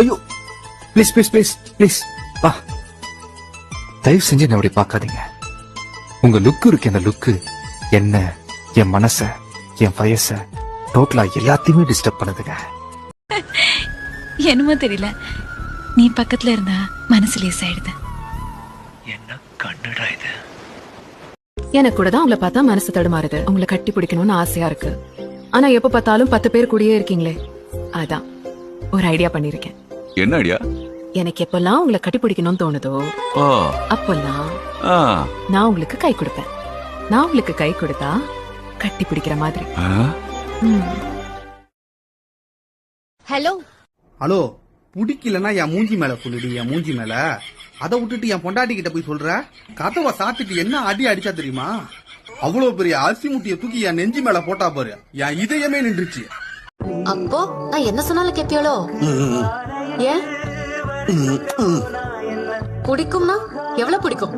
ஐயோ please please please please வா. தயவு செஞ்சு என்ன அப்படி பார்க்காதீங்க. உங்க லுக்கு இருக்கு அந்த லுக்கு என்ன? என் மனச என் வயச டோட்டலா எல்லாத்தையுமே டிஸ்டர்ப் பண்ணுதுங்க. என்னமோ தெரியல. நீ பக்கத்துல இருந்தா மனசு லேசாயிடுது. என்ன கண்ணுடா இது? எனக்கு கூட தான் உங்களை பார்த்தா மனசு தடுமாறுது. உங்களை கட்டி பிடிக்கணும்னு ஆசையா இருக்கு. ஆனா எப்ப பார்த்தாலும் பத்து பேர் கூடயே இருக்கீங்களே. அதான் ஒரு ஐடியா பண்ணிருக்கேன் என்ன ஐடியா எனக்கு எப்பெல்லாம் உங்களை கட்டி பிடிக்கணும்னு தோணுதோ ஓ. அப்பெல்லாம் ஆ. நான் உங்களுக்கு கை கொடுப்பேன். நான் உங்களுக்கு கை கொடுத்தா கட்டி பிடிக்கிற மாதிரி. ஆ? ஹலோ. ஹலோ பிடிக்கலன்னா என் மூஞ்சி மேல சொல்லுடி என் மூஞ்சி மேல? அதை விட்டுட்டு என் பொண்டாட்டி கிட்ட போய் சொல்ற? கதவை சாத்துட்டு என்ன அடி அடிச்சா தெரியுமா? அவ்வளவு பெரிய அரிசி முட்டிய தூக்கி என் நெஞ்சு மேல போட்டா பாரு. என் இதயமே நின்றுச்சு. அப்போ நான் என்ன சொன்னாலும் கேப்பியாளோ ஏன் பிடிக்கும்னா எவ்வளவு பிடிக்கும்